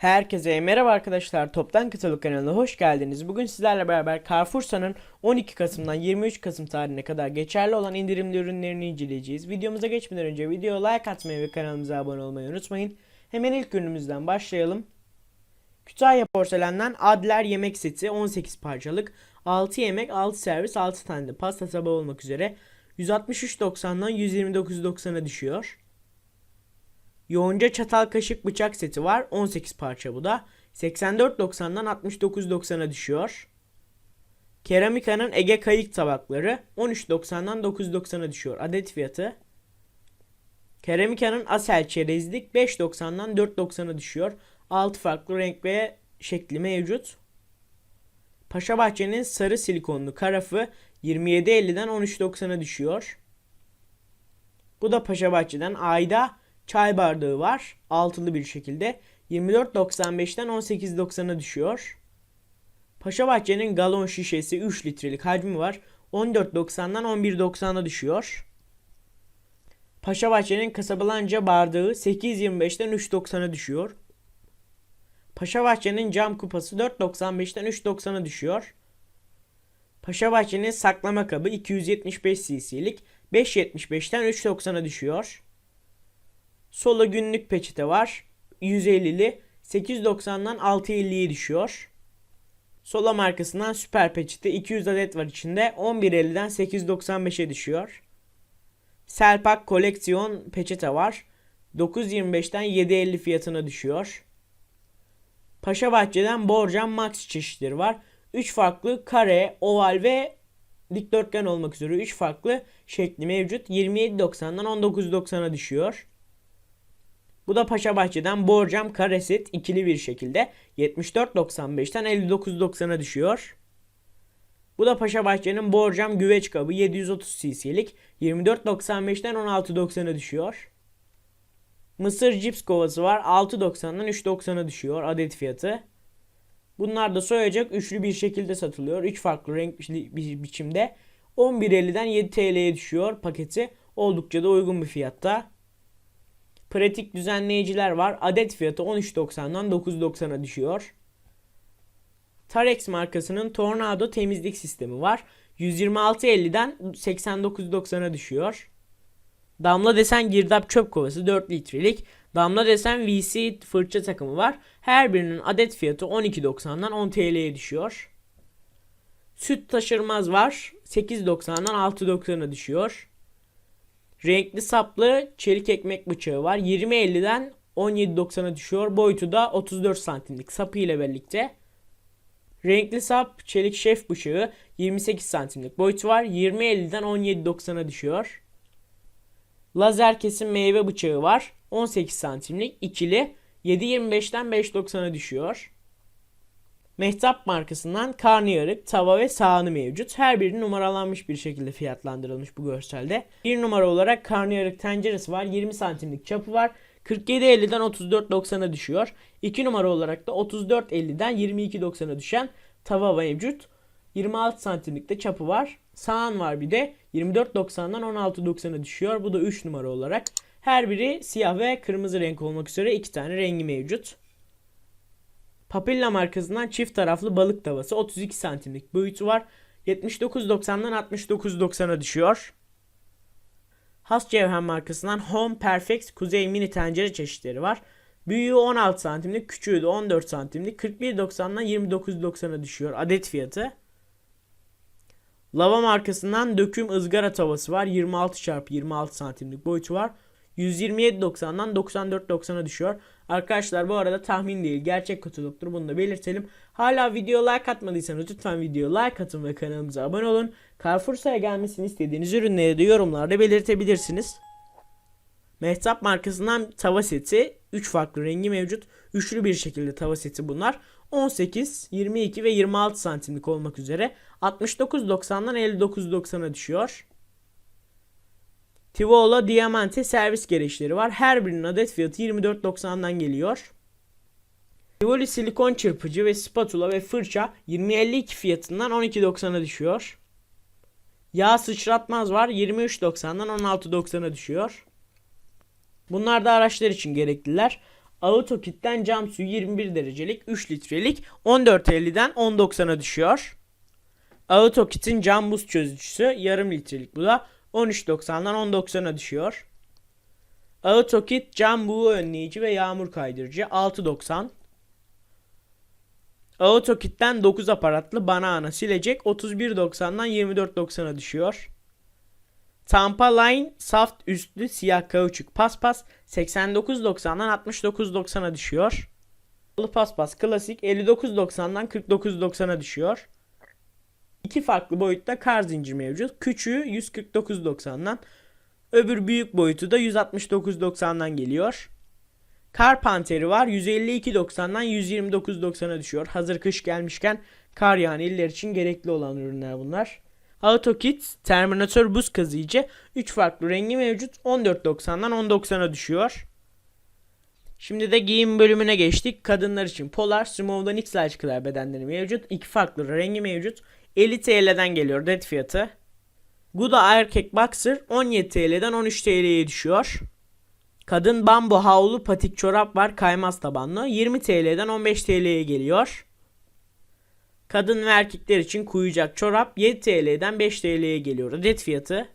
Herkese merhaba arkadaşlar. Toptan Katalog kanalına hoş geldiniz. Bugün sizlerle beraber Carrefour'sa'nın 12 Kasım'dan 23 Kasım tarihine kadar geçerli olan indirimli ürünlerini inceleyeceğiz. Videomuza geçmeden önce videoya like atmayı ve kanalımıza abone olmayı unutmayın. Hemen ilk ürünümüzden başlayalım. Kütahya Porselen'den Adler yemek seti 18 parçalık 6 yemek 6 servis 6 tane de pasta tabağı olmak üzere 163.90'dan 129.90'a düşüyor. Yoğunca çatal kaşık bıçak seti var. 18 parça bu da. 84.90'dan 69.90'a düşüyor. Keramika'nın Ege kayık tabakları 13.90'dan 9.90'a düşüyor adet fiyatı. Keramika'nın Asel çerezlik 5.90'dan 4.90'a düşüyor. 6 farklı renk ve şekli mevcut. Paşabahçe'nin sarı silikonlu karafı 27.50'den 13.90'a düşüyor. Bu da Paşabahçe'den ayda çay bardağı var. Altılı bir şekilde. 24.95'ten 18.90'a düşüyor. Paşabahçe'nin galon şişesi 3 litrelik hacmi var. 14.90'dan 11.90'a düşüyor. Paşabahçe'nin Casablanca bardağı 8.25'ten 3.90'a düşüyor. Paşabahçe'nin cam kupası 4.95'ten 3.90'a düşüyor. Paşabahçe'nin saklama kabı 275 cc'lik 5.75'ten 3.90'a düşüyor. Sola günlük peçete var. 150'li 8.90'dan 6.50'ye düşüyor. Sola markasından süper peçete 200 adet var içinde 11.50'den 8.95'e düşüyor. Selpak koleksiyon peçete var. 9.25'ten 7.50 fiyatına düşüyor. Paşabahçe'den Borcam Max çeşitleri var. 3 farklı kare, oval ve dikdörtgen olmak üzere 3 farklı şekli mevcut. 27.90'dan 19.90'a düşüyor. Bu da Paşabahçe'den borcam karesit ikili bir şekilde 74.95'ten 59.90'a düşüyor. Bu da Paşabahçe'nin borcam güveç kabı 730 cc'lik 24.95'ten 16.90'a düşüyor. Mısır cips kovası var 6.90'dan 3.90'a düşüyor adet fiyatı. Bunlar da soyacak üçlü bir şekilde satılıyor. 3 farklı renk bir biçimde. 11.50'den 7 TL'ye düşüyor paketi. Oldukça da uygun bir fiyatta. Pratik düzenleyiciler var. Adet fiyatı 13.90'dan 9.90'a düşüyor. Tarex markasının Tornado temizlik sistemi var. 126.50'den 89.90'a düşüyor. Damla desen girdap çöp kovası 4 litrelik. Damla desen VC fırça takımı var. Her birinin adet fiyatı 12.90'dan 10 TL'ye düşüyor. Süt taşırmaz var. 8.90'dan 6.90'a düşüyor. Renkli saplı çelik ekmek bıçağı var. 20.50'den 17.90'a düşüyor. Boyutu da 34 santimlik sapı ile birlikte. Renkli sap çelik şef bıçağı 28 santimlik boyutu var. 20.50'den 17.90'a düşüyor. Lazer kesim meyve bıçağı var. 18 santimlik ikili 7.25'ten 5.90'a düşüyor. Mehtap markasından karnıyarık, tava ve sahanı mevcut. Her biri numaralanmış bir şekilde fiyatlandırılmış bu görselde. Bir numara olarak karnıyarık tenceresi var. 20 santimlik çapı var. 47.50'den 34.90'a düşüyor. 2 numara olarak da 34.50'den 22.90'a düşen tava mevcut. 26 santimlik de çapı var. Sahan var bir de 24.90'dan 16.90'a düşüyor. Bu da 3 numara olarak. Her biri siyah ve kırmızı renk olmak üzere iki tane rengi mevcut. Papilla markasından çift taraflı balık tavası 32 santimlik boyutu var. 79.90'dan 69.90'a düşüyor. Has Cevher markasından Home Perfect Kuzey mini tencere çeşitleri var. Büyüğü 16 santimlik, küçüğü de 14 santimlik. 41.90'dan 29.90'a düşüyor adet fiyatı. Lava markasından döküm ızgara tavası var. 26 x 26 santimlik boyutu var. 127.90'dan 94.90'a düşüyor. Arkadaşlar bu arada tahmin değil gerçek kutulluktur bunu da belirtelim. Hala video like atmadıysanız lütfen video like atın ve kanalımıza abone olun. Carrefour'sa'ya gelmesini istediğiniz ürünleri de yorumlarda belirtebilirsiniz. Mehtap markasından tava seti 3 farklı rengi mevcut. Üçlü bir şekilde tava seti bunlar. 18, 22 ve 26 santimlik olmak üzere 69.90'dan 59.90'a düşüyor. Tivolo Diamante servis gereçleri var. Her birinin adet fiyatı 24.90'dan geliyor. Tivoli silikon çırpıcı ve spatula ve fırça 20.52 fiyatından 12.90'a düşüyor. Yağ sıçratmaz var 23.90'dan 16.90'a düşüyor. Bunlar da araçlar için gerekliler. AutoKit'ten cam suyu 21 derecelik 3 litrelik 14.50'den 10.90'a düşüyor. AutoKit'in cam buz çözücüsü yarım litrelik bu da 13.90'dan 10.90'a düşüyor. AutoKit cam buğu önleyici ve yağmur kaydırıcı 6.90. AutoKit'ten 9 aparatlı banana silecek 31.90'dan 24.90'a düşüyor. Tampa Line saft üstlü siyah kauçuk paspas 89.90'dan 69.90'a düşüyor. Paspas klasik 59.90'dan 49.90'a düşüyor. İki farklı boyutta kar zincir mevcut. Küçüğü 149.90'dan öbür büyük boyutu da 169.90'dan geliyor. Kar panteri var 152.90'dan 129.90'a düşüyor. Hazır kış gelmişken kar yağan iller için gerekli olan ürünler bunlar. AutoKit Terminator buz kazıyıcı 3 farklı rengi mevcut 14.90'dan 10.90'a düşüyor. Şimdi de giyim bölümüne geçtik. Kadınlar için Polar, Small'dan XL kadar bedenleri mevcut. 2 farklı rengi mevcut. 50 TL'den geliyor det fiyatı. Guda erkek boxer 17 TL'den 13 TL'ye düşüyor. Kadın bambu havlu patik çorap var kaymaz tabanlı 20 TL'den 15 TL'ye geliyor. Kadın ve erkekler için kuyucak çorap 7 TL'den 5 TL'ye geliyor. Adet fiyatı.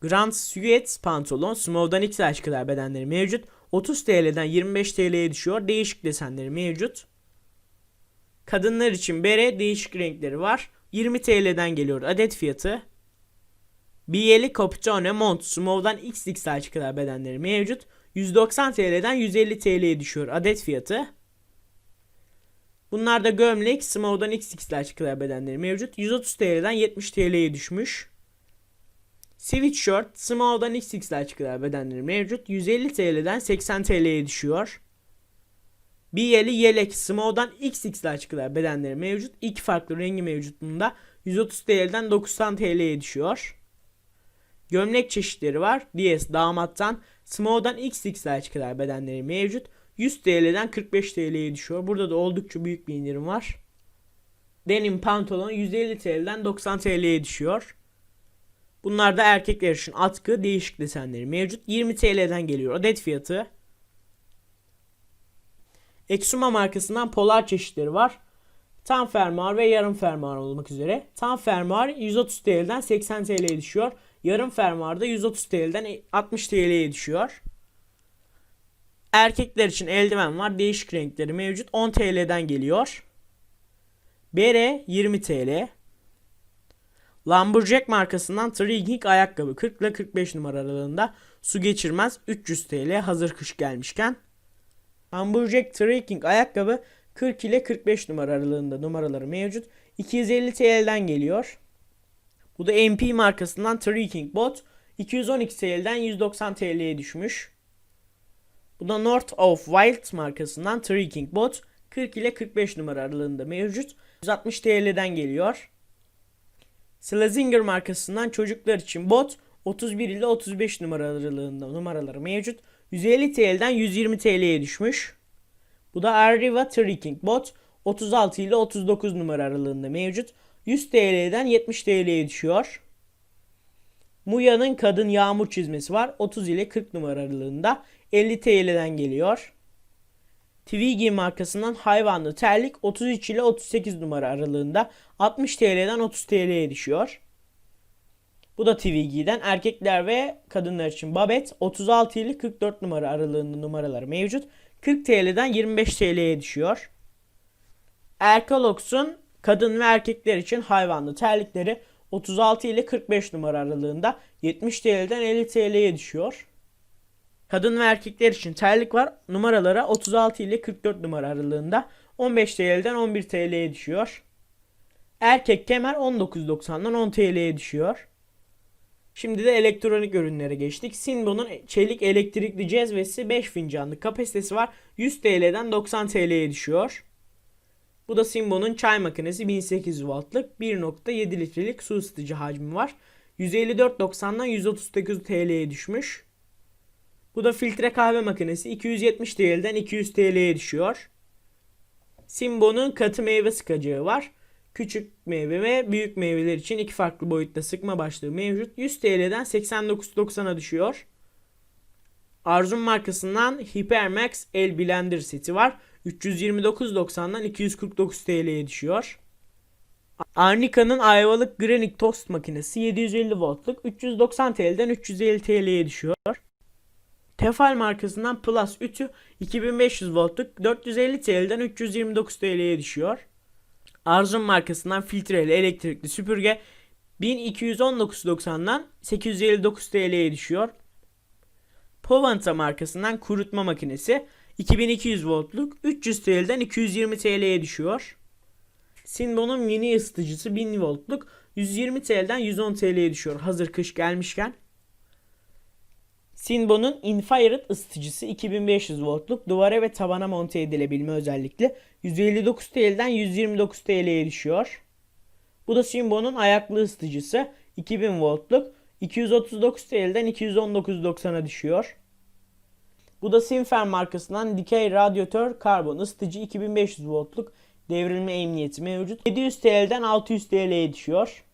Grand Suet pantolon Small'dan XL kadar bedenleri mevcut. 30 TL'den 25 TL'ye düşüyor. Değişik desenleri mevcut. Kadınlar için bere değişik renkleri var. 20 TL'den geliyor adet fiyatı. BL Capitone Mont Small'dan XXL kadar bedenleri mevcut. 190 TL'den 150 TL'ye düşüyor adet fiyatı. Bunlar da gömlek Small'dan XXL kadar bedenleri mevcut. 130 TL'den 70 TL'ye düşmüş. Sweatshirt Small'dan XXL kadar bedenleri mevcut. 150 TL'den 80 TL'ye düşüyor. BL'i yelek Small'dan XXL kadar bedenleri mevcut. İki farklı rengi mevcut bunda. 130 TL'den 90 TL'ye düşüyor. Gömlek çeşitleri var. DS damattan Small'dan XXL kadar bedenleri mevcut. 100 TL'den 45 TL'ye düşüyor. Burada da oldukça büyük bir indirim var. Denim pantolon 150 TL'den 90 TL'ye düşüyor. Bunlar da erkekler için atkı değişik desenleri mevcut. 20 TL'den geliyor adet fiyatı. Exuma markasından polar çeşitleri var. Tam fermuar ve yarım fermuar olmak üzere. Tam fermuar 130 TL'den 80 TL'ye düşüyor. Yarım fermuar da 130 TL'den 60 TL'ye düşüyor. Erkekler için eldiven var. Değişik renkleri mevcut. 10 TL'den geliyor. Bere 20 TL. Lumberjack markasından Trekking ayakkabı 40 ile 45 numara aralığında su geçirmez 300 TL hazır kış gelmişken. Lumberjack Trekking ayakkabı 40 ile 45 numara aralığında numaraları mevcut. 250 TL'den geliyor. Bu da MP markasından Trekking bot 212 TL'den 190 TL'ye düşmüş. Bu da North of Wild markasından Trekking bot 40 ile 45 numara aralığında mevcut. 160 TL'den geliyor. Slazenger markasından çocuklar için bot 31 ile 35 numara aralığında numaraları mevcut. 150 TL'den 120 TL'ye düşmüş. Bu da Arriva Trekking bot 36 ile 39 numara aralığında mevcut. 100 TL'den 70 TL'ye düşüyor. Muya'nın kadın yağmur çizmesi var. 30 ile 40 numara aralığında 50 TL'den geliyor. Twiggy markasından hayvanlı terlik 33 ile 38 numara aralığında 60 TL'den 30 TL'ye düşüyor. Bu da Twiggy'den erkekler ve kadınlar için babet 36 ile 44 numara aralığında numaraları mevcut. 40 TL'den 25 TL'ye düşüyor. Erkalox'un kadın ve erkekler için hayvanlı terlikleri 36 ile 45 numara aralığında 70 TL'den 50 TL'ye düşüyor. Kadın ve erkekler için terlik var. Numaralara 36 ile 44 numara aralığında 15 TL'den 11 TL'ye düşüyor. Erkek kemer 19.90'dan 10 TL'ye düşüyor. Şimdi de elektronik ürünlere geçtik. Sinbo'nun çelik elektrikli cezvesi 5 fincanlık kapasitesi var. 100 TL'den 90 TL'ye düşüyor. Bu da Simbo'nun çay makinesi 1800 wattlık 1.7 litrelik su ısıtıcı hacmi var. 154.90'dan 139 TL'ye düşmüş. Bu da filtre kahve makinesi 270 TL'den 200 TL'ye düşüyor. Simbo'nun katı meyve sıkacağı var. Küçük meyve ve büyük meyveler için iki farklı boyutta sıkma başlığı mevcut. 100 TL'den 89.90'a düşüyor. Arzum markasından Hypermax El Blender seti var. 329.90'dan 249 TL'ye düşüyor. Arnica'nın ayvalık Granite Toast makinesi 750 voltluk 390 TL'den 350 TL'ye düşüyor. Tefal markasından Plus ütü 2500 voltluk 450 TL'den 329 TL'ye düşüyor. Arzum markasından filtreli elektrikli süpürge 1219.90'dan 859 TL'ye düşüyor. Povanta markasından kurutma makinesi 2200 voltluk 300 TL'den 220 TL'ye düşüyor. Sinbo'nun mini ısıtıcısı 1000 voltluk 120 TL'den 110 TL'ye düşüyor hazır kış gelmişken. Sinbo'nun Infrared ısıtıcısı 2500 voltluk duvara ve tabana monte edilebilme özellikle 159 TL'den 129 TL'ye düşüyor. Bu da Sinbo'nun ayaklı ısıtıcısı 2000 voltluk 239 TL'den 219.90'a düşüyor. Bu da Sinfer markasından dikey radyatör karbon ısıtıcı 2500 voltluk devrilme emniyeti mevcut. 700 TL'den 600 TL'ye düşüyor.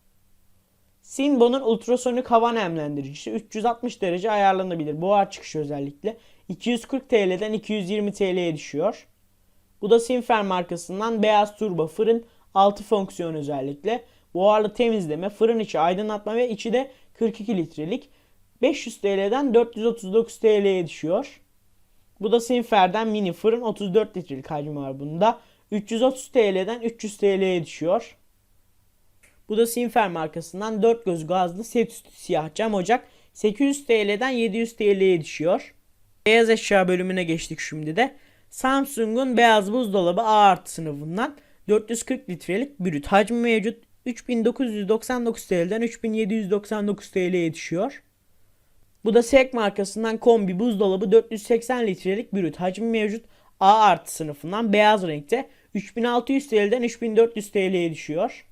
Sinbo'nun ultrasonik hava nemlendiricisi 360 derece ayarlanabilir. Buhar çıkışı özellikle. 240 TL'den 220 TL'ye düşüyor. Bu da Sinfer markasından beyaz turbo fırın 6 fonksiyon özellikle. Buharlı temizleme, fırın içi aydınlatma ve içi de 42 litrelik. 500 TL'den 439 TL'ye düşüyor. Bu da Sinfer'den mini fırın 34 litrelik hacmi var bunda. 330 TL'den 300 TL'ye düşüyor. Bu da Sinfer markasından 4 göz gazlı set üstü siyah cam ocak 800 TL'den 700 TL'ye düşüyor. Beyaz eşya bölümüne geçtik şimdi de. Samsung'un beyaz buzdolabı A artı sınıfından 440 litrelik brüt hacmi mevcut 3999 TL'den 3799 TL'ye düşüyor. Bu da SEK markasından kombi buzdolabı 480 litrelik brüt hacmi mevcut A artı sınıfından beyaz renkte 3600 TL'den 3400 TL'ye düşüyor.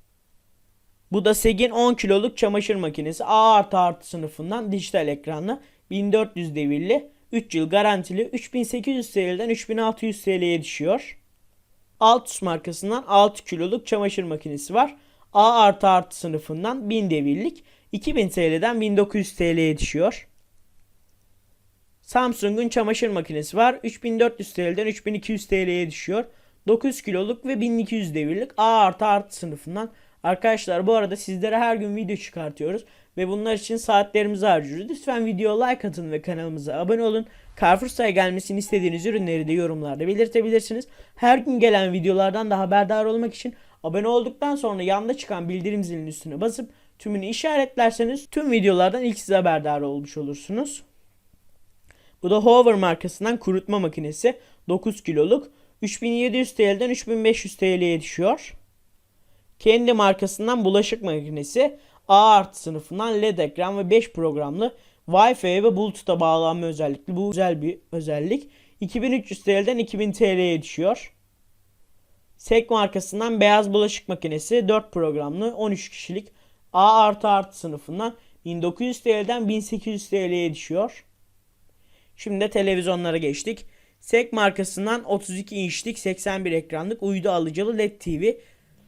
Bu da SEG'in 10 kiloluk çamaşır makinesi A artı artı sınıfından dijital ekranlı 1400 devirli 3 yıl garantili 3800 TL'den 3600 TL'ye düşüyor. Altus markasından 6 kiloluk çamaşır makinesi var. A artı artı sınıfından 1000 devirlik 2000 TL'den 1900 TL'ye düşüyor. Samsung'un çamaşır makinesi var. 3400 TL'den 3200 TL'ye düşüyor. 9 kiloluk ve 1200 devirlik A artı artı sınıfından. Arkadaşlar bu arada sizlere her gün video çıkartıyoruz. Ve bunlar için saatlerimizi harcıyoruz. Lütfen video like atın ve kanalımıza abone olun. Carrefour'sa gelmesini istediğiniz ürünleri de yorumlarda belirtebilirsiniz. Her gün gelen videolardan da haberdar olmak için abone olduktan sonra yanda çıkan bildirim zilinin üstüne basıp tümünü işaretlerseniz tüm videolardan ilk siz haberdar olmuş olursunuz. Bu da Hover markasından kurutma makinesi 9 kiloluk 3700 TL'den 3500 TL'ye düşüyor. Kendi markasından bulaşık makinesi A artı sınıfından LED ekran ve 5 programlı Wi-Fi ve Bluetooth'a bağlanma özellikli. Bu güzel bir özellik. 2300 TL'den 2000 TL'ye düşüyor. SEK markasından beyaz bulaşık makinesi 4 programlı 13 kişilik A artı artı sınıfından 1900 TL'den 1800 TL'ye düşüyor. Şimdi de televizyonlara geçtik. SEK markasından 32 inçlik 81 ekranlık uydu alıcılı LED TV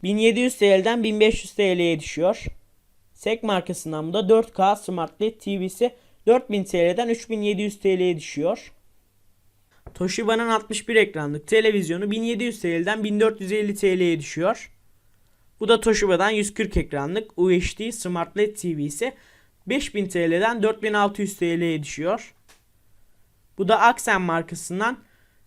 1700 TL'den 1500 TL'ye düşüyor. SEK markasından bu da 4K Smart LED TV'si 4000 TL'den 3700 TL'ye düşüyor. Toshiba'nın 61 ekranlık televizyonu 1700 TL'den 1450 TL'ye düşüyor. Bu da Toshiba'dan 140 ekranlık UHD Smart LED TV'si 5000 TL'den 4600 TL'ye düşüyor. Bu da Axen markasından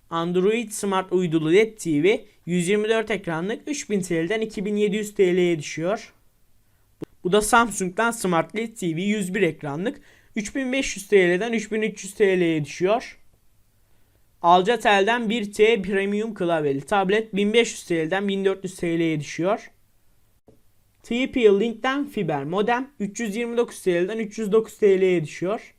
Android Smart uydulu LED TV 124 ekranlık 3000 TL'den 2700 TL'ye düşüyor. Bu da Samsung'dan Smart LED TV 101 ekranlık 3500 TL'den 3300 TL'ye düşüyor. Alcatel'den 1T Premium klavyeli tablet 1500 TL'den 1400 TL'ye düşüyor. TP-Link'ten fiber modem 329 TL'den 309 TL'ye düşüyor.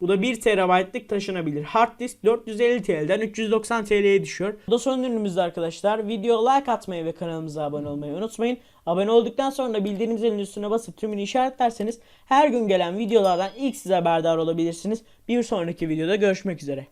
Bu da 1 TB'lık taşınabilir. Hard disk 450 TL'den 390 TL'ye düşüyor. Bu da son ürünümüzdü arkadaşlar. Video like atmayı ve kanalımıza abone olmayı unutmayın. Abone olduktan sonra bildirim zilinin üstüne basıp tümünü işaretlerseniz her gün gelen videolardan ilk size haberdar olabilirsiniz. Bir sonraki videoda görüşmek üzere.